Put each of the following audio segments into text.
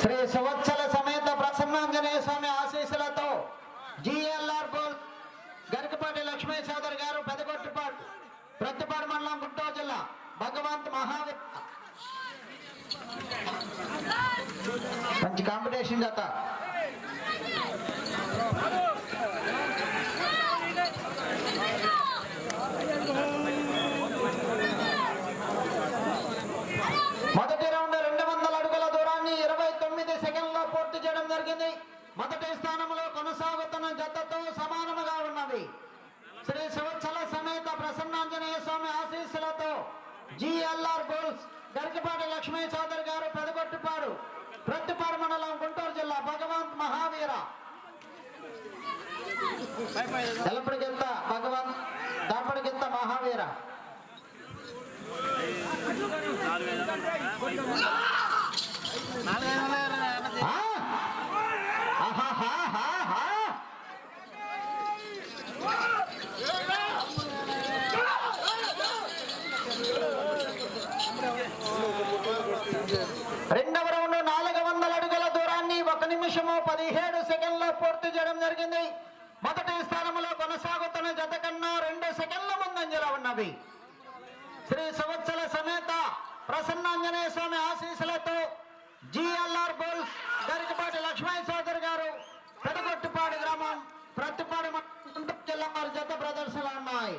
శ్రీ సువత్సల సమేత ప్రసన్నాంజనేయ స్వామి ఆశీస్సులతో జిఎల్ఆర్ బోల్ గరికపాటి లక్ష్మీ చౌదరి గారు పెదగొట్టిపాడు ప్రతిపాడు మండలం గుంటూరు జిల్లా భగవంత్ మహావి మంచి కాంపిటీషన్ గత మొదటి రౌండ్ రెండు వందల అడుగుల దూరాన్ని ఇరవై తొమ్మిది సెకండ్లో పూర్తి చేయడం జరిగింది మొదటి స్థానంలో కొనసాగుతున్న జతతో సమానముగా ఉన్నది శ్రీ శివచ్చల సమేత ప్రసన్నాంజనేయ స్వామి ఆశీస్సులతో జిఎల్ఆర్ గోల్స్ గరికపాటి లక్ష్మీ చౌదరి గారు పెదగొట్టుపాడు ప్రతిపాడు మండలం గుంటూరు జిల్లా భగవంత్ మహావీర తెలపడికింత భగవంత్ దాపడికింత మహావీర ఆ? ఆహాహాహాహా. రెండవ రౌండ్ నాలుగు వందల అడుగుల దూరాన్ని ఒక నిమిషము పదిహేడు సెకండ్ల పూర్తి చేయడం జరిగింది. మొదటి స్థానంలో కొనసాగుతున్న జత కన్నా రెండు సెకండ్ల ముందంజలో ఉన్నవి. శ్రీ సంవత్సర సమేత ప్రసన్నాంజనేయ స్వామి ఆశీస్సులతో జిఎల్ఆర్ బోల్స్ గరికపాటి లక్ష్మీ చౌదరి గారు పెదగొట్టుపాడు గ్రామం ప్రతిపాడు జిల్లా వారి జత ప్రదర్శనలు ఉన్నాయి.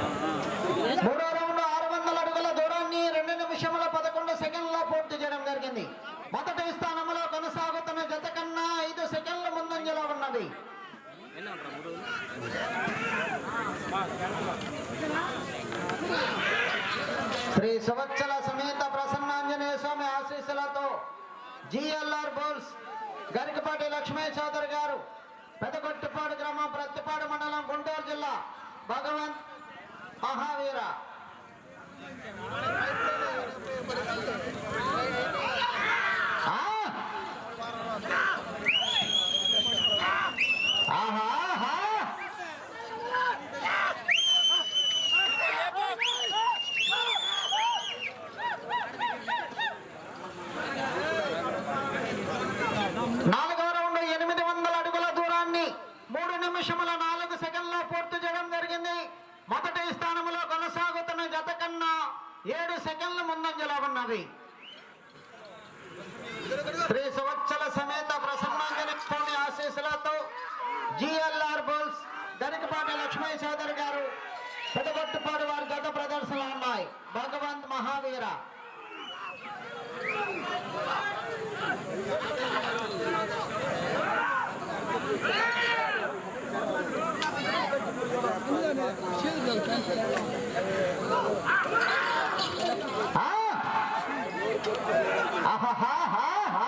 గరికపాటి లక్ష్మీ చౌదరి గారు పెదగొట్టుపాడు గ్రామం ప్రత్తిపాడు మండలం గుంటూరు జిల్లా భగవంత్ మహావీర ఆ! ఆహా ఆహా! నాలుగవ రౌండ్ ఎనిమిది వందల అడుగుల దూరాన్ని మూడు నిమిషముల నాలుగు సెకండ్లో పూర్తి చేయడం జరిగింది మొదటి స్థానంలో కొనసాగుతున్న జత కన్నా ఏడు సెకండ్ల ముందంజలో ఉన్నది శ్రీ సంవత్సర సమేత ప్రసన్నాంజన స్వామి ఆశీస్సులతో జిఎల్ఆర్ బోల్స్ గరికపాటి లక్ష్మీ చౌదరి గారు పెదగొట్టుపాడు వారి గత ప్రదర్శనలు ఉన్నాయి భగవంత్ మహావీర ఆ! ఆహాహాహాహా!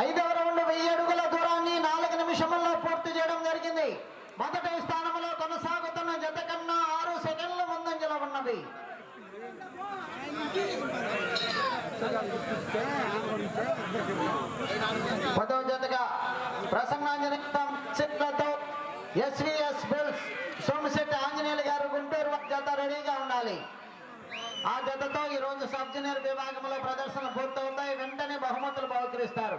ఐదవ రౌండ్ వెయ్యి అడుగుల దూరాన్ని నాలుగు నిమిషముల్లో పూర్తి చేయడం జరిగింది. మొదటి స్థానంలో కొనసాగుతున్న జత కన్నా ఆరు సెకండ్ల ముందంజలో ఉన్నది. పదవ జతగా ప్రసన్నాంజనేయులతో ఎస్విఎస్ బిల్స్ సోమశెట్టి ఆంజనేయులు గారు గుంటూరు జత రెడీగా ఉండాలి. ఆ జతతో ఈ రోజు సబ్ జూనియర్ విభాగంలో ప్రదర్శన పూర్తవుతాయి. వెంటనే బహుమతులు బహుకరిస్తారు.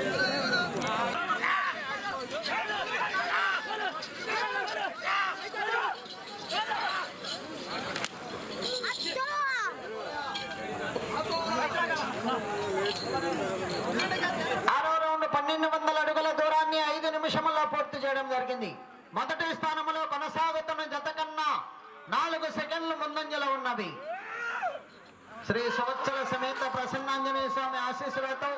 ఆ పన్నెండు వందల అడుగుల దూరాన్ని ఐదు నిమిషముల్లో పూర్తి చేయడం జరిగింది మొదటి స్థానంలో కొనసాగుతున్న జత కన్నా నాలుగు సెకండ్లు ముందంజలో ఉన్నవి శ్రీ సంవత్సర సమేత ప్రసన్నాంజనేయ స్వామి ఆశీస్సులతో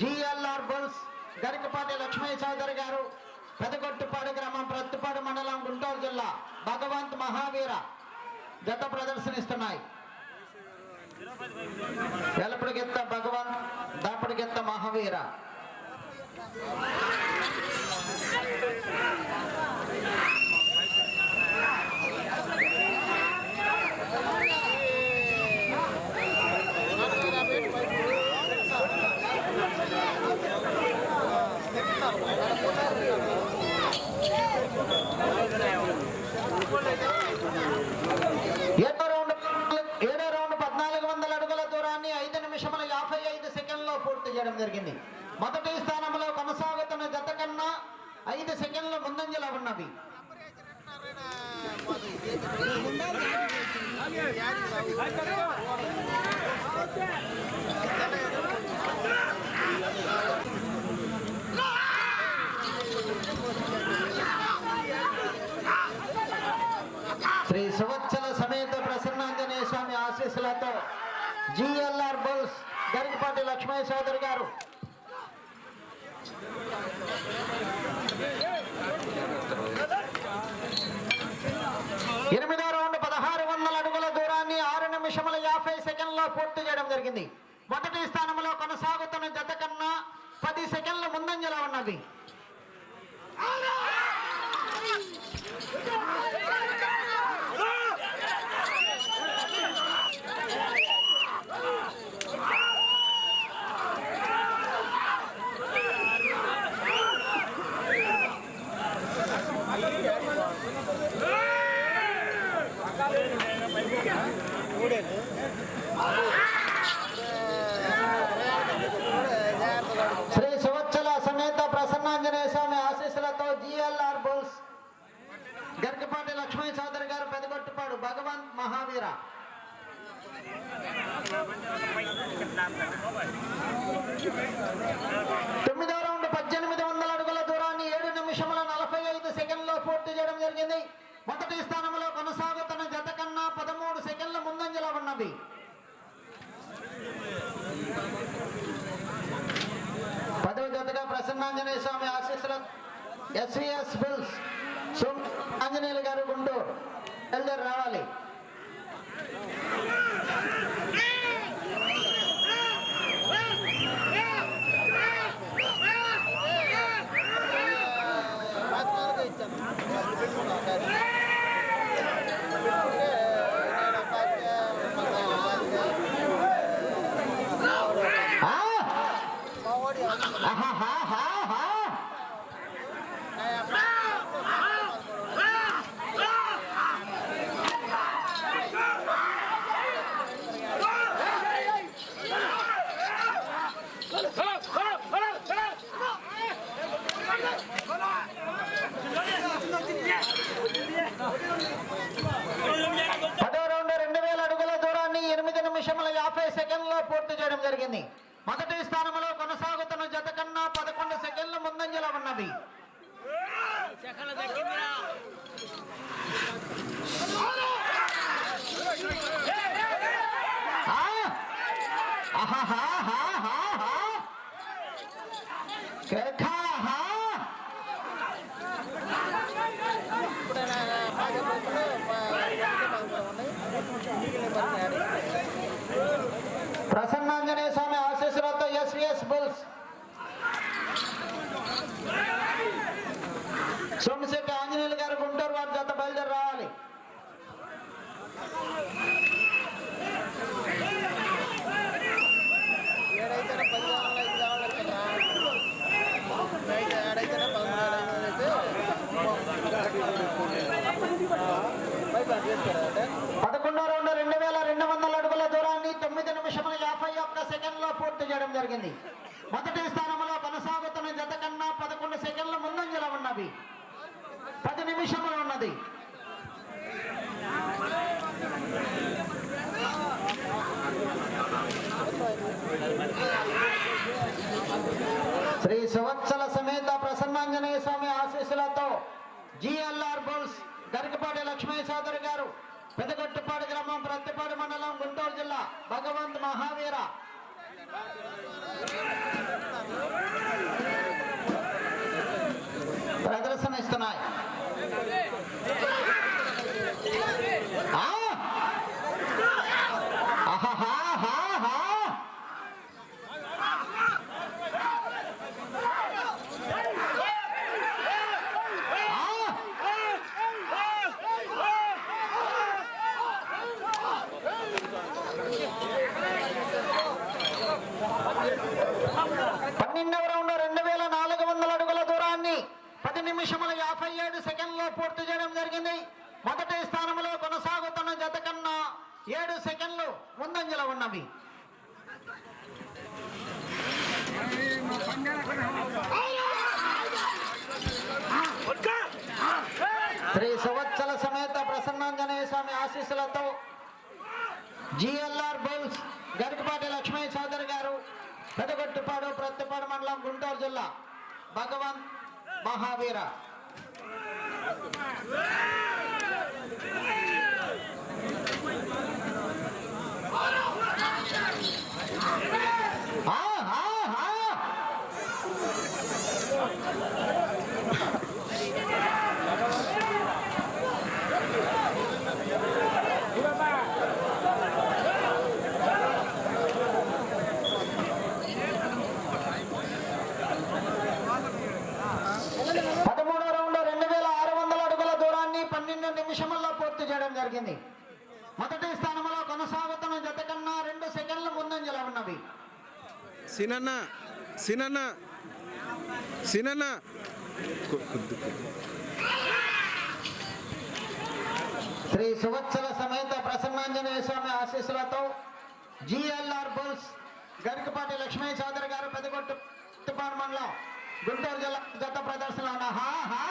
జిఎల్ఆర్ బుల్స్ గరికపాటి లక్ష్మీ చౌదరి గారు పెదగొట్టుపాడు గ్రామం ప్రత్తిపాడు మండలం గుంటూరు జిల్లా భగవంత్ మహావీర జత ప్రదర్శనిస్తున్నాయి ఎలపడిగెత్త భగవాన్ దాపడిగెత్త మహావీర ఏడో రౌండ్ ఏడో రౌండ్ పద్నాలుగు వందల అడుగుల దూరాన్ని ఐదు నిమిషముల యాభై ఐదు సెకండ్లో పూర్తి చేయడం జరిగింది. మొదటి స్థానంలో కొనసాగుతున్న జత కన్నా ఐదు సెకండ్ల ముందంజలో ఉన్నవి శ్రీ సువత్సల సమేత ప్రసన్నాంజనేయ స్వామి ఆశీస్సులతో జిఎల్ఆర్ బుల్స్ గరికపాటి లక్ష్మయ్య చౌదరి గారు. ఎనిమిదో రౌండ్ పదహారు వందల అడుగుల దూరాన్ని ఆరు నిమిషముల యాభై సెకండ్లో పూర్తి చేయడం జరిగింది. మొదటి స్థానంలో కొనసాగుతున్న జత కన్నా పది సెకండ్ల ముందంజలో ఉన్నది శ్రీ సువత్సల సమేత ప్రసన్నాంజనేయ ఆదేశాలతో జిఎల్ఆర్ బోల్స్. గరికపాటి లక్ష్మీ చౌదరి గారు పెదగొట్టుపాడు. భగవంత్ మహావీర. తొమ్మిదో రౌండ్ పద్దెనిమిది వందల అడుగుల దూరాన్ని ఏడు నిమిషముల నలభై ఐదు సెకండ్లో పూర్తి చేయడం జరిగింది. మొదటి స్థానంలో కొనసాగుతున్న జత కన్నా పదమూడు సెకండ్ల ముందంజలో ఉన్నవి. పదవ జతగా ప్రసన్నాంజనేయ స్వామి ఆశీస్సుల ఎస్విఎస్ బిల్స్ సోమ్ ఆంజనేయులు గారు గుంటూరు ఎల్దర్ రావాలి ఆ? ఆహాహాహాహా. పదో రౌండ్ రెండు వేల అడుగుల దూరాన్ని ఎనిమిది నిమిషముల యాభై సెకండ్లో పూర్తి చేయడం జరిగింది. మొదటి స్థానంలో కొనసాగుతున్న జత కన్నా పదకొండు సెకండ్ల ముందంజలో ఉన్నది ప్రసన్నాంజనేయ స్వామి ఆశీస్సులతో ఎస్విఎస్ బుల్స్ సోమశెట్టి ఆంజనేయులు గారు గుంటూరు వారి జత బయలుదేరి రావాలి ఏడైతేనే పది కావాలి ఐదు కావాలి కదా బయట ఏడైతేనే పదమూడు బయట చేసుకోరా అంటే పదకొండో రౌండ్ రెండు వేల రెండు వందల అడుగుల దూరాన్ని తొమ్మిది నిమిషముల యాభై ఒక్క సెకండ్లో పూర్తి చేయడం జరిగింది. మొదటి స్థానంలో కొనసాగుతున్న జత కన్నా పదకొండు సెకండ్ల ముందంజల ఉన్నవి. పది నిమిషములు ఉన్నది. శ్రీ సంవత్సర సమేత ప్రసన్నాంజనేయ స్వామి ఆశీస్సులతో జిఎల్ఆర్ బుల్స్ గరికపాటి లక్ష్మీ సోదరి గారు పెదగొట్టుపాడు గ్రామం ప్రత్తిపాడు మండలం గుంటూరు జిల్లా భగవంత్ మహావీర. ప్రదర్శన ఇస్తున్నాయి. ఆహా ఆహాహాహాహా! ఆ! పన్నెండవ రౌండ్ రెండు వేల నాలుగు వందల అడుగుల దూరాన్ని పది నిమిషముల యాభై ఏడు సెకండ్లో పూర్తి చేయడం జరిగింది మొదటి స్థానంలో కొనసాగుతున్న జత కన్నా ఏడు సెకండ్లు ముందంజలో ఉన్నవి శ్రీ సంవత్సర సమేత ప్రసన్నాంజనేయ స్వామి ఆశీస్సులతో జిఎల్ఆర్ బుల్స్ గరికపాటి లక్ష్మీ చౌదరి గారు పెదగొట్టుపాడు ప్రత్తిపాడు మండలం గుంటూరు జిల్లా. భగవంత్ మహావీర ఆ, ఆ, ఆ. పదమూడో రౌండ్ రెండు వేల ఆరు వందల అడుగుల దూరాన్ని పన్నెండు నిమిషముల్లో పూర్తి చేయడం జరిగింది మొదటి స్థానంలో కొనసాగుతున్న జత కన్నా రెండు సెకండ్ల ముందంజలో ఉన్నవి సినన్న సినన్న సినన్న. శ్రీ సువత్సల సమేత ప్రసన్నాంజనేయ స్వామి ఆశీస్సులతో జిఎల్ఆర్ బుల్స్ గరికపాటి లక్ష్మీ చౌదరి గారు పెద్దగొట్టు మండలం గుంటూరు జిల్లా జత ప్రదర్శన. హా హా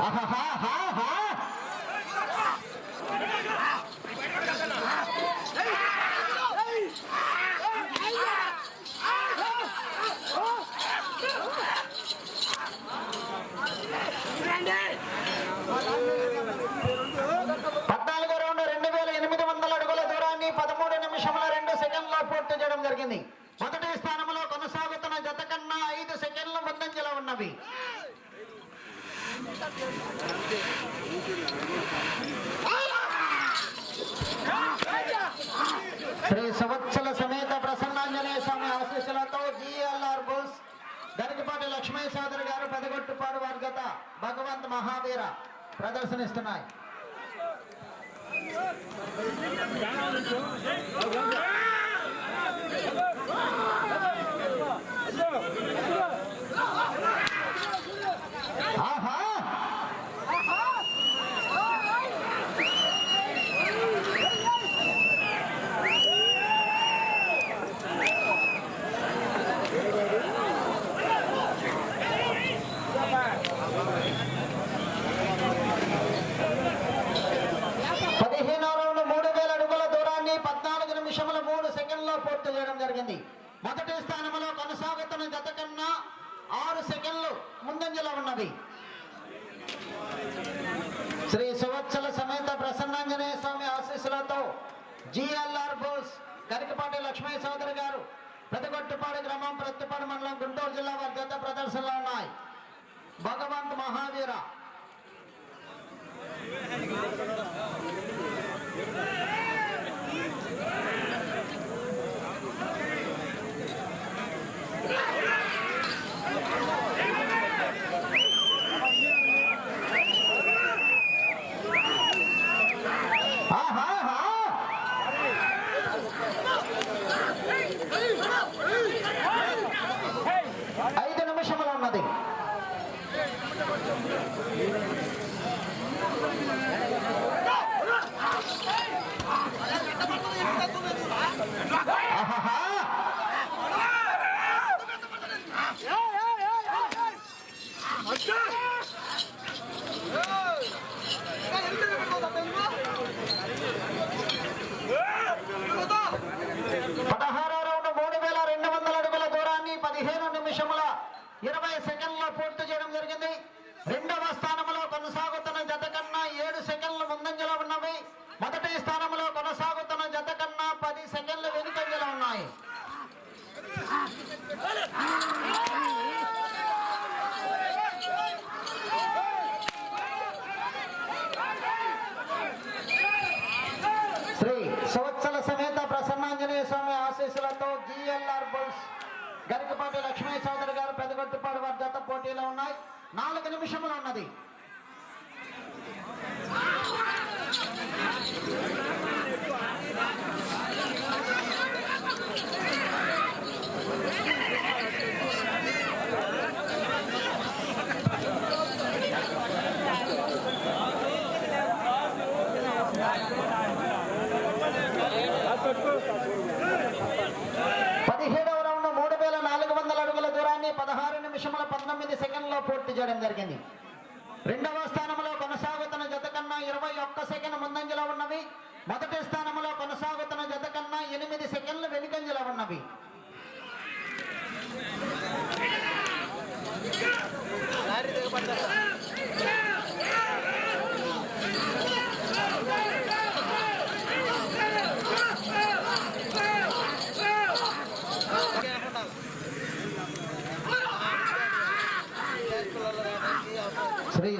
ఆహాహాహాహా. పద్నాలుగో రౌండ్ రెండు వేల ఎనిమిది వందల అడుగుల దూరాన్ని పదమూడు నిమిషముల రెండు సెకండ్లో పూర్తి చేయడం జరిగింది. మొదటి స్థానంలో కొనసాగుతున్న జత కన్నా ఐదు సెకండ్ల ముందంజలో ఉన్నవి. శ్రీ సంవత్సర సమేత ప్రసన్నాంజనేయ స్వామి ఆశీస్సులతో జిఎల్ఆర్ బోస్ దరికిపాటి లక్ష్మీ సోదరి గారు పెదగొట్టుపాడు వారి గత భగవంత్ మహావీర ప్రదర్శనిస్తున్నాయి. Come on! సోదరు గారు పెదగొట్టుపాడు గ్రామం ప్రత్తిపాడు మండలం గుంటూరు జిల్లా వారి జత ప్రదర్శనలో ఉన్నాయి. భగవంత్ మహావీర ఆహాహా! ఐదు నిమిషములు ఉన్నది జత కన్నా ఏడు సెకండ్ల ముందంజలో ఉన్నవి మొదటి స్థానంలో కొనసాగుతున్న జత కన్నా పది సెకండ్ల వెనుకంజలో ఉన్నాయి శ్రీ సంవత్సర సమేత ప్రసన్నాంజనేయ స్వామి ఆశీస్సులతో జిఎల్ఆర్ బుల్స్ గరికపాటి లక్ష్మీ చౌదరి గారు పెదగొట్టుపాడు వారి జత పోటీలో ఉన్నాయి నాలుగు ఉన్నది పదిహేడవ రౌండ్ మూడు వేల నాలుగు వందల అడుగుల దూరాన్ని పదహారు నిమిషముల పంతొమ్మిది సెకండ్లో పూర్తి చేయడం జరిగింది రెండవ స్థానంలో కొనసాగుతున్న జత కన్నా ఇరవై ఒక్క సెకండ్ ముందంజలో ఉన్నవి మొదటి స్థానంలో కొనసాగుతున్న జత కన్నా ఎనిమిది సెకండ్లు వెనుకంజలో ఉన్నవి లారీ దిగబడ్డారు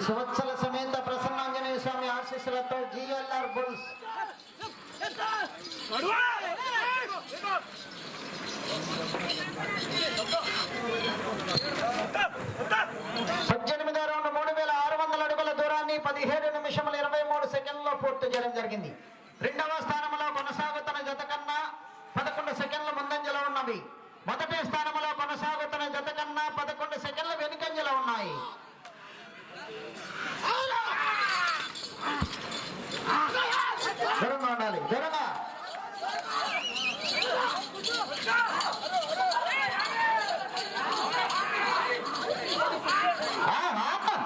శ్రీ సువత్సల సమేత ప్రసన్నాంజనేయ స్వామి ఆశీస్సులతో జిఎల్ఆర్ బుల్స్ పద్దెనిమిదో రౌండ్ మూడు వేల ఆరు వందల అడుగుల దూరాన్ని పదిహేడు నిమిషముల ఇరవై మూడు సెకండ్లో పూర్తి చేయడం జరిగింది రెండవ స్థానంలో కొనసాగుతున్న జత కన్నా పదకొండు సెకండ్ల ముందంజలో ఉన్నవి మొదటి స్థానంలో కొనసాగుతున్న జత కన్నా పదకొండు సెకండ్ల వెనుకంజలో ఉన్నాయి దూరంగా ఉండాలి దూరంగా ఆహా.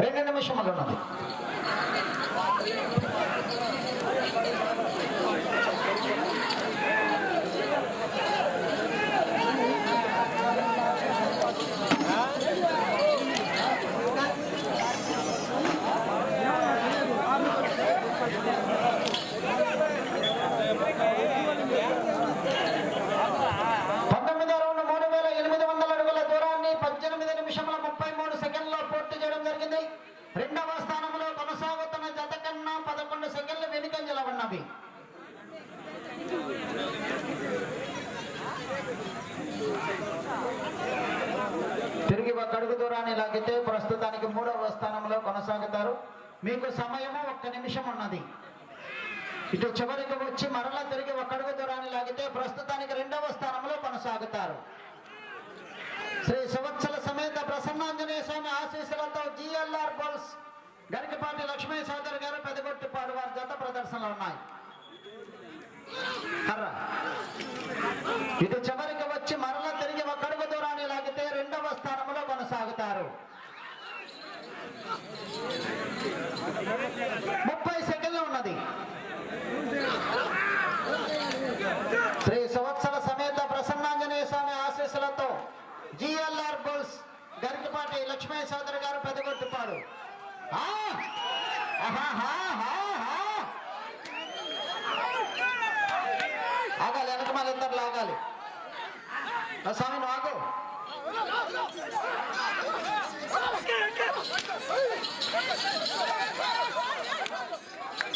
రెండు నిమిషములు ఉన్నది పంతొమ్మిదో రౌండ్ మూడు వేల ఎనిమిది వందల అడుగుల దూరాన్ని పద్దెనిమిది నిమిషముల ముప్పై మూడు సెకండ్లో పూర్తి చేయడం జరిగింది రెండవ స్థానంలో కొనసాగుతున్న జత కన్నా పదకొండు సెకండ్లు వెనుకంజల ఉన్నవి తిరిగి ఒక అడుగు దూరాన్ని లాగితే ప్రస్తుతానికి మూడవ స్థానంలో కొనసాగుతారు మీకు సమయము ఒక్క నిమిషం ఉన్నది. ఇటు చివరికి వచ్చి మరలా తిరిగి ఒక్కడుగు దూరాన్ని లాగితే ప్రస్తుతానికి రెండవ స్థానంలో కొనసాగుతారు. శ్రీ సంవత్సర సమేత ప్రసన్నాంజనేయ స్వామి ఆశీస్సులతో జిఎల్ఆర్ బోల్స్ గరికపాటి లక్ష్మీ సోదరి గారు పెదగొట్టిపాడు వారి జత ప్రదర్శనలు ఉన్నాయి. ఇటు చివరికి వచ్చి మరలా తిరిగి ఒక అడుగు దూరాన్ని లాగితే రెండవ స్థానంలో కొనసాగుతారు ముప్పై సెకండ్లు ఉన్నది. శ్రీ సంవత్సర సమేత ప్రసన్నాంజనేయ స్వామి ఆశీస్సులతో జిఎల్ఆర్ బుల్స్ గరికపాటి లక్ష్మీ సోదరి గారు పెదగొట్టుపాడు ఆగాలి వెనక మళ్ళీ ఇద్దరు ఆగాలి ఆ స్వామి నువ్వు ఆగు.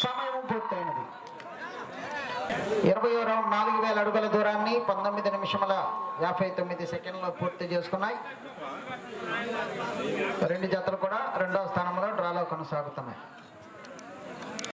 సమయం పూర్తయినది. ఇరవై రౌండ్ నాలుగు వేల అడుగుల దూరాన్ని పంతొమ్మిది నిమిషముల యాభై తొమ్మిది సెకండ్లో పూర్తి చేసుకున్నాయి. రెండు జతలు కూడా రెండవ స్థానంలో డ్రాలో కొనసాగుతున్నాయి.